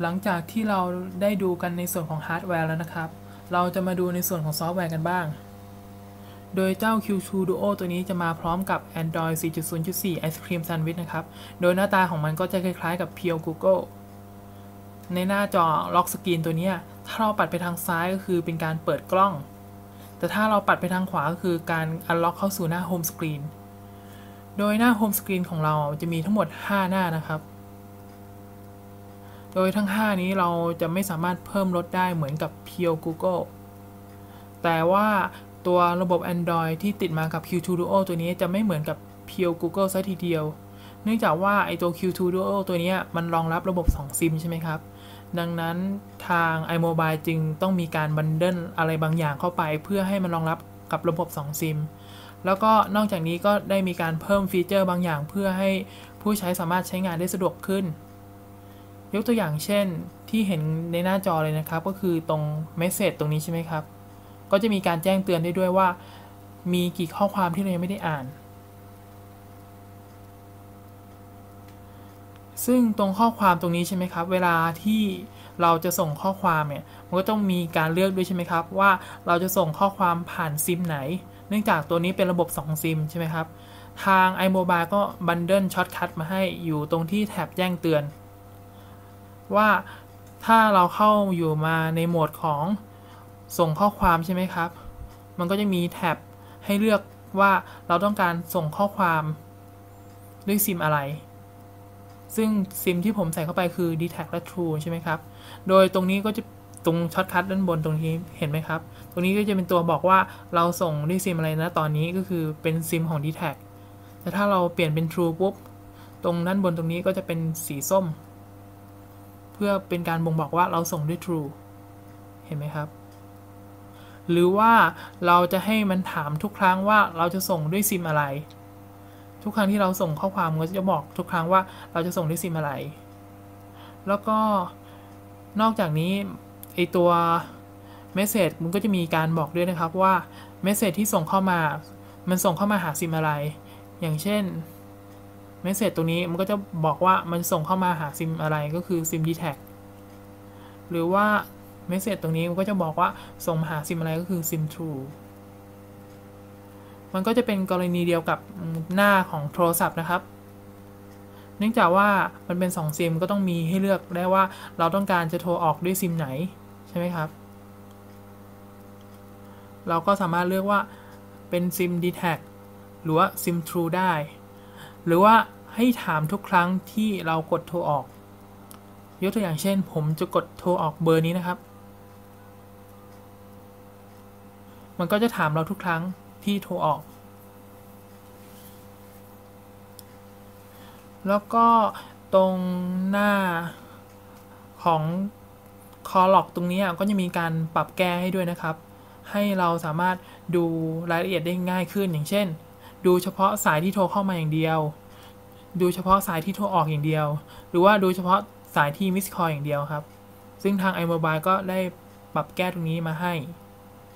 หลังจากที่เราได้ดูกันในส่วนของฮาร์ดแวร์แล้วนะครับ เราจะมาดูในส่วนของซอฟต์แวร์กันบ้าง โดยเจ้า Q2 Duo ตัวนี้จะมาพร้อมกับ Android 4.0.4 Ice Cream Sandwich นะครับ โดยหน้าตาของมันก็จะคล้ายๆกับ Pure Google ในหน้าจอล็อกสกรีนตัวนี้ถ้าเราปัดไปทางซ้ายก็คือเป็นการเปิดกล้อง แต่ถ้าเราปัดไปทางขวาก็คือการ unlock เข้าสู่หน้า Home Screen โดยหน้า Home Screen ของเราจะมีทั้งหมด 5 หน้านะครับ โดยทั้ง 5 นี้เราจะไม่สามารถเพิ่มลดได้เหมือนกับ Pure Google แต่ว่าตัวระบบ Android ที่ติดมากับ Q2 Duo ตัวนี้จะไม่เหมือนกับ Pure Google ซะทีเดียว เนื่องจากว่าไอตัว Q2 Duo ตัวนี้มันรองรับระบบ 2 ซิมใช่ไหมครับ ดังนั้นทาง iMobile จึงต้องมีการบันเดิลอะไรบางอย่างเข้าไป เพื่อให้มันรองรับกับระบบ 2 ซิม แล้วก็นอกจากนี้ก็ได้มีการเพิ่มฟีเจอร์บางอย่าง เพื่อให้ผู้ใช้สามารถใช้งานได้สะดวกขึ้น ยกตัวอย่างเช่นที่เห็นในหน้าจอเลยนะครับ ก็คือตรง Message ตรงนี้ใช่ไหมครับ ก็จะมีการแจ้งเตือนได้ด้วยว่า มีกี่ข้อความที่เรายังไม่ได้อ่าน ซึ่งตรงข้อความตรงนี้ใช่ไหมครับ เวลาที่เราจะส่งข้อความเนี่ยมันก็ต้องมีการเลือกด้วยใช่ไหมครับ ว่าเราจะส่งข้อความผ่านซิมไหน เนื่องจากตัวนี้เป็นระบบ 2 ซิมใช่ไหมครับ ทาง iMobile ก็บันเดิลช็อตคัทมาให้อยู่ตรงที่แท็บแจ้งเตือน ว่าถ้าเราเข้าอยู่มาในโหมดของส่งข้อความใช่ไหมครับ มันก็จะมีแท็บให้เลือกว่าเราต้องการส่งข้อความด้วยซิมอะไร ซึ่งซิมที่ผมใส่เข้าไปคือ d t a c และ True ใช่ไหมครับ โดยตรงนี้ก็จะตรงช็อตคัทด้านบนตรงนี้เห็นไหมครับ ตรงนี้ก็จะเป็นตัวบอกว่าเราส่งด้วยซิมอะไรนะตอนนี้ก็คือเป็นซิมของ d t a c แต่ถ้าเราเปลี่ยนเป็น True ปุ๊บ ตรงด้านบนตรงนี้ก็จะเป็นสีส้ม พื่อเป็นการบ่งบอกว่าเราส่งด้วย True เห็นไหมครับ หรือว่าเราจะให้มันถามทุกครั้งว่าเราจะส่งด้วยซิมอะไร ทุกครั้งที่เราส่งข้อความก็จะบอกทุกครั้งว่าเราจะส่งด้วยซิมอะไร แล้วก็นอกจากนี้ไอตัวเมสเซจมันก็จะมีการบอกด้วยนะครับว่าเมสเซจที่ส่งเข้ามา มันส่งเข้ามาหาซิมอะไร อย่างเช่น เมสเซจตัวนี้มันก็จะบอกว่ามันส่งเข้ามาหาซิมอะไรก็คือซิม d t a c หรือว่าเมสเซจตรงนี้มันก็จะบอกว่าส่งมาหาซิมอะไรก็คือซิม True มันก็จะเป็นกรณีเดียวกับหน้าของโทรศัพท์นะครับ เนื่องจากว่ามันเป็น2ซิมก็ต้องมีให้เลือกได้ว่าเราต้องการจะโทรออกด้วยซิมไหนใช่ไหมครับ เราก็สามารถเลือกว่าเป็นซิม d t a c หรือว่าซิม True ได้ หรือว่าให้ถามทุกครั้งที่เรากดโทรออก ยกตัวอย่างเช่น ผมจะกดโทรออกเบอร์นี้นะครับ มันก็จะถามเราทุกครั้งที่โทรออก แล้วก็ตรงหน้าของคอล็อกตรงนี้ก็จะมีการปรับแก้ให้ด้วยนะครับ ให้เราสามารถดูรายละเอียดได้ง่ายขึ้นอย่างเช่น ดูเฉพาะสายที่โทรเข้ามาอย่างเดียว ดูเฉพาะสายที่โทรออกอย่างเดียว หรือว่าดูเฉพาะสายที่มิสคอลอย่างเดียวครับ ซึ่งทาง iMobile ก็ได้ปรับแก้ตรงนี้มาให้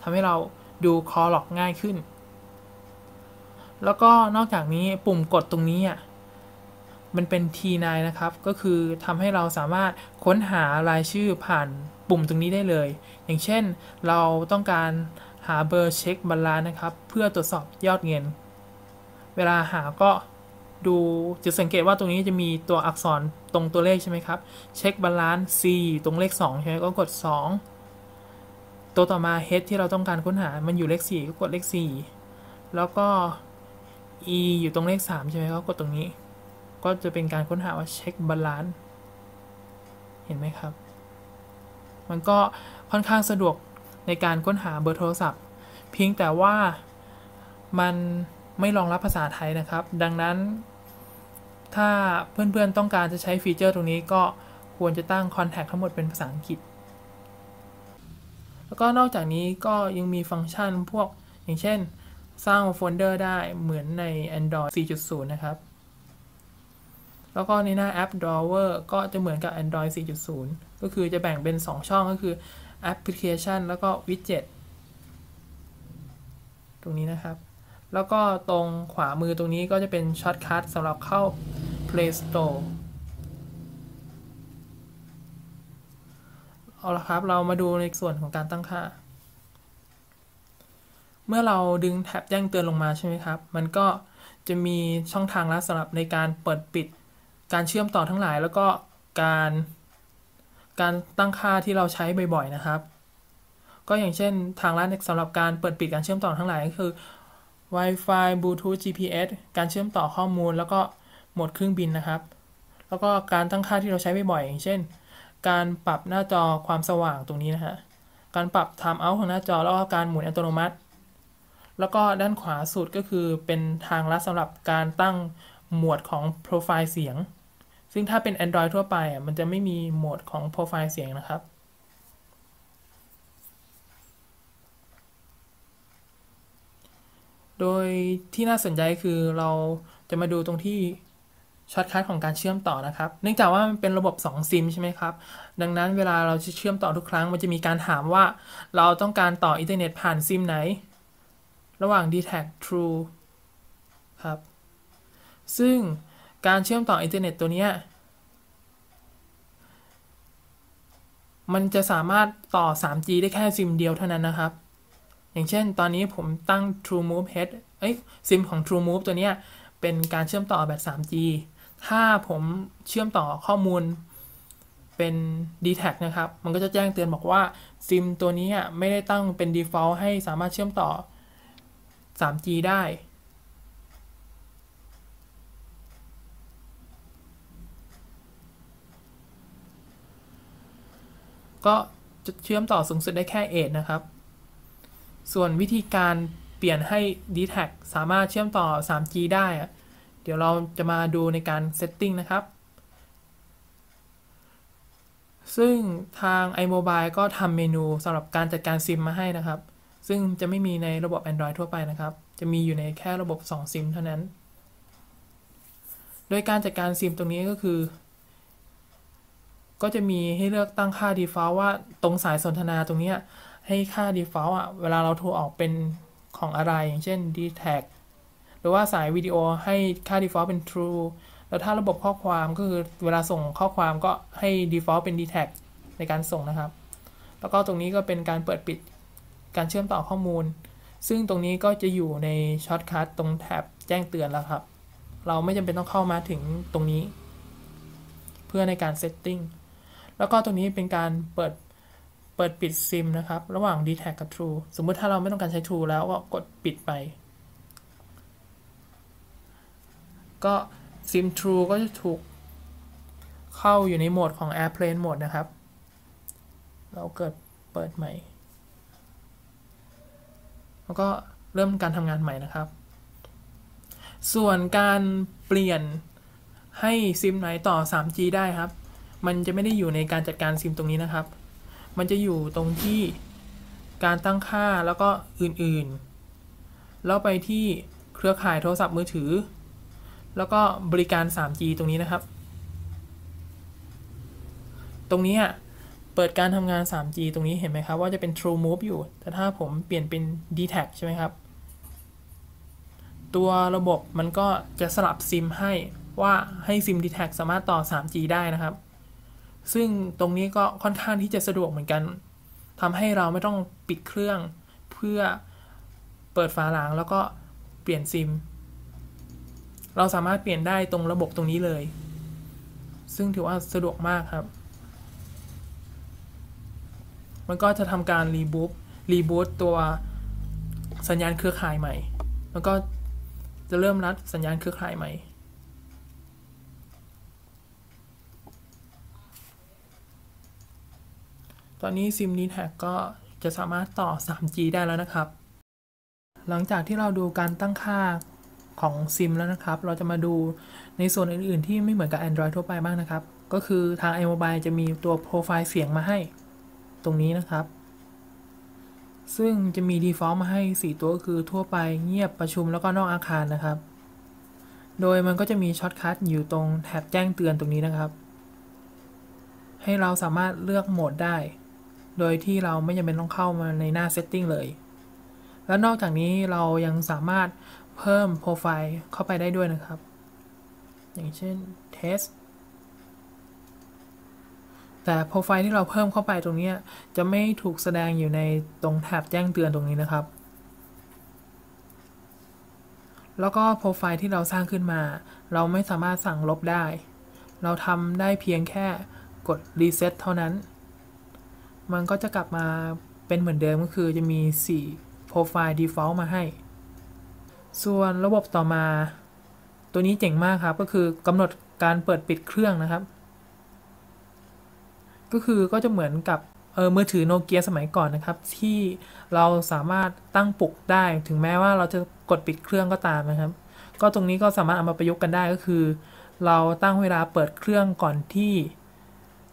ทำให้เราดูคอล็อกง่ายขึ้น แล้วก็นอกจากนี้ปุ่มกดตรงนี้อะมันเป็น T9 นะครับ ก็คือทำให้เราสามารถค้นหารายชื่อผ่านปุ่มตรงนี้ได้เลย อย่างเช่นเราต้องการหาเบอร์เช็คบาลานนะครับ เพื่อตรวจสอบยอดเงิน เวลาหาก็ดูจะสังเกตว่าตรงนี้จะมีตัวอักษรตรงตัวเลขใช่ไหมครับ เช็คบาลานซ์ C ตรงเลข 2 ใช่ไหมก็กด 2 ตัวต่อมา H ที่เราต้องการค้นหา มันอยู่เลข 4 ก็กดเลข 4 แล้วก็ E อยู่ตรงเลข 3 ใช่ไหมก็กดตรงนี้ ก็จะเป็นการค้นหาว่าเช็คบาลานซ์ เห็นไหมครับ มันก็ค่อนข้างสะดวกในการค้นหาเบอร์โทรศัพท์ เพียงแต่ว่ามัน ไม่รองรับภาษาไทยนะครับ ดังนั้นถ้าเพื่อนๆต้องการจะใช้ฟีเจอร์ตรงนี้ก็ควรจะตั้ง Contact ทั้งหมดเป็นภาษาอังกฤษ แล้วก็นอกจากนี้ก็ยังมีฟังก์ชันพวกอย่างเช่น สร้างโฟลเดอร์ได้เหมือนใน Android 4.0 นะครับ แล้วก็ในหน้าแอป Drawer ก็จะเหมือนกับ Android 4.0 ก็คือจะแบ่งเป็น 2 ช่องก็คือแอปพลิเคชันแล้วก็วิดเจ็ตตรงนี้นะครับ แล้วก็ตรงขวามือตรงนี้ก็จะเป็นช็อตคัทสำหรับเข้า Play Store เอาละครับ เรามาดูในส่วนของการตั้งค่า เมื่อเราดึงแท็บแจ้งเตือนลงมาใช่ไหมครับ มันก็จะมีช่องทางลัดสำหรับในการเปิดปิด การเชื่อมต่อทั้งหลาย แล้วก็การ การตั้งค่าที่เราใช้บ่อยๆนะครับ ก็อย่างเช่นทางลัดสำหรับการเปิดปิดการเชื่อมต่อทั้งหลายก็คือ Wi-Fi Bluetooth GPS การเชื่อมต่อข้อมูล แล้วก็โหมดเครื่องบินนะครับ แล้วก็การตั้งค่าที่เราใช้บ่อยๆอย่างเช่น การปรับหน้าจอความสว่างตรงนี้นะฮะการปรับ time out ของหน้าจอแล้วก็การหมุนอัตโนมัติ แล้วก็ด้านขวาสุดก็คือเป็นทางลัดสำหรับการตั้งหมวดของโปรไฟล์เสียง ซึ่งถ้าเป็น Android ทั่วไปอะมันจะไม่มีโหมดของโปรไฟล์เสียงนะครับ โดยที่น่าสนใจคือเราจะมาดูตรงที่ช็อตคัทของการเชื่อมต่อนะครับ เนื่องจากว่ามันเป็นระบบ 2 ซิมใช่ไหมครับ ดังนั้นเวลาเราจะเชื่อมต่อทุกครั้ง มันจะมีการถามว่าเราต้องการต่ออินเทอร์เน็ตผ่านซิมไหน ระหว่าง d t a c True ครับ ซึ่งการเชื่อมต่ออินเทอร์เน็ตตัวนี้มันจะสามารถต่อ 3G ได้แค่ซิมเดียวเท่านั้นนะครับ อย่างเช่นตอนนี้ผมตั้ง True Move Head เอ้ยซิมของ True Move ตัวนี้เป็นการเชื่อมต่อแบบ 3G ถ้าผมเชื่อมต่อข้อมูลเป็น d t แทนะครับ มันก็จะแจ้งเตือนบอกว่าซิมตัวนี้ไม่ได้ตั้งเป็น default ให้สามารถเชื่อมต่อ 3G ได้ ก็จะเชื่อมต่อสูงสุดได้แค่ 8 นะครับ ส่วนวิธีการเปลี่ยนให้ d t แทสามารถเชื่อมต่อ 3G ได้เดี๋ยวเราจะมาดูในการเซตติ้งนะครับ ซึ่งทาง iMobile ก็ทำเมนูสำหรับการจัดการซิมมาให้นะครับ ซึ่งจะไม่มีในระบบ Android ทั่วไปนะครับ จะมีอยู่ในแค่ระบบ 2 ซิมเท่านั้น โดยการจัดการซิมตรงนี้ก็คือ ก็จะมีให้เลือกตั้งค่า default ว่าตรงสายสนทนาตรงนี้ ให้ค่า default อะ เวลาเราโทรออกเป็นของอะไร อย่างเช่น d t a g หรือว่าสายวิดีโอให้ค่า default เป็น true แล้วถ้าระบบข้อความก็คือเวลาส่งข้อความก็ให้ default เป็น d t a g ในการส่งนะครับ แล้วก็ตรงนี้ก็เป็นการเปิดปิดการเชื่อมต่อข้อมูล ซึ่งตรงนี้ก็จะอยู่ในช็อตคัทตรงแท็บแจ้งเตือนแล้วครับ เราไม่จำเป็นต้องเข้ามาถึงตรงนี้ เพื่อในการเซตติ้งแล้วก็ตรงนี้เป็นการเปิด เปิดปิดซิมนะครับ ระหว่าง d t a g กับ True สมมุติถ้าเราไม่ต้องการใช้ True แล้วก็กดปิดไป ก็ซิม True ก็จะถูกเข้าอยู่ในโหมดของ Airplane Mode นะครับ เราเกิดเปิดใหม่ แล้วก็เริ่มการทำงานใหม่นะครับ ส่วนการเปลี่ยนให้ซิมไหนต่อ 3G ได้ครับ มันจะไม่ได้อยู่ในการจัดการซิมตรงนี้นะครับ มันจะอยู่ตรงที่การตั้งค่าแล้วก็อื่นๆ แล้วไปที่เครือข่ายโทรศัพท์มือถือ แล้วก็บริการ 3G ตรงนี้นะครับ ตรงนี้เปิดการทำงาน 3G ตรงนี้เห็นไหมครับ ว่าจะเป็น True Move อยู่ แต่ถ้าผมเปลี่ยนเป็น d t a c ใช่ไหมครับ ตัวระบบมันก็จะสลับซิมให้ว่าให้ซิม d t a c สามารถต่อ 3G ได้นะครับ ซึ่งตรงนี้ก็ค่อนข้างที่จะสะดวกเหมือนกันทำให้เราไม่ต้องปิดเครื่องเพื่อเปิดฝาหลังแล้วก็เปลี่ยนซิม เราสามารถเปลี่ยนได้ตรงระบบตรงนี้เลย ซึ่งถือว่าสะดวกมากครับ มันก็จะทำการรีบูตรีบูตตัวสัญญาณเครือข่ายใหม่ แล้วก็จะเริ่มรัดสัญญาณเครือข่ายใหม่ ตอนนี้ซิมนี้แท็กก็จะสามารถต่อ 3G ได้แล้วนะครับ หลังจากที่เราดูการตั้งค่าของซิมแล้วนะครับ เราจะมาดูในส่วนอื่น ๆ ที่ไม่เหมือนกับ Android ทั่วไปบ้างนะครับ ก็คือทาง iMobile จะมีตัวโปรไฟล์เสียงมาให้ตรงนี้นะครับ ซึ่งจะมี default มาให้ 4 ตัวก็คือทั่วไปเงียบประชุมแล้วก็นอกอาคารนะครับ โดยมันก็จะมีช็อตคัทอยู่ตรงแท็บแจ้งเตือนตรงนี้นะครับ ให้เราสามารถเลือกโหมดได้ โดยที่เราไม่จำเป็นต้องเข้ามาในหน้า setting เลย แล้วนอกจากนี้เรายังสามารถเพิ่มโปรไฟล์เข้าไปได้ด้วยนะครับ อย่างเช่น test แต่โปรไฟล์ที่เราเพิ่มเข้าไปตรงนี้จะไม่ถูกแสดงอยู่ในตรงแถบแจ้งเตือนตรงนี้นะครับ แล้วก็โปรไฟล์ที่เราสร้างขึ้นมา เราไม่สามารถสั่งลบได้ เราทำได้เพียงแค่กด reset เท่านั้น มันก็จะกลับมาเป็นเหมือนเดิมก็คือจะมี4โปรไฟล์ default มาให้ ส่วนระบบต่อมา ตัวนี้เจ๋งมากครับ ก็คือกำหนดการเปิดปิดเครื่องนะครับ ก็คือก็จะเหมือนกับเออมือถือโนเกียสมัยก่อนนะครับ ที่เราสามารถตั้งปลุกได้ ถึงแม้ว่าเราจะกดปิดเครื่องก็ตามนะครับ ก็ตรงนี้ก็สามารถเอามาประยุกต์กันได้ก็คือ เราตั้งเวลาเปิดเครื่องก่อนที่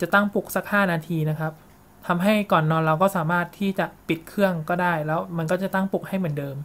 จะตั้งปลุกสัก 5 นาทีนะครับ ทำให้ก่อนนอนเราก็สามารถที่จะปิดเครื่องก็ได้ แล้วมันก็จะตั้งปลุกให้เหมือนเดิม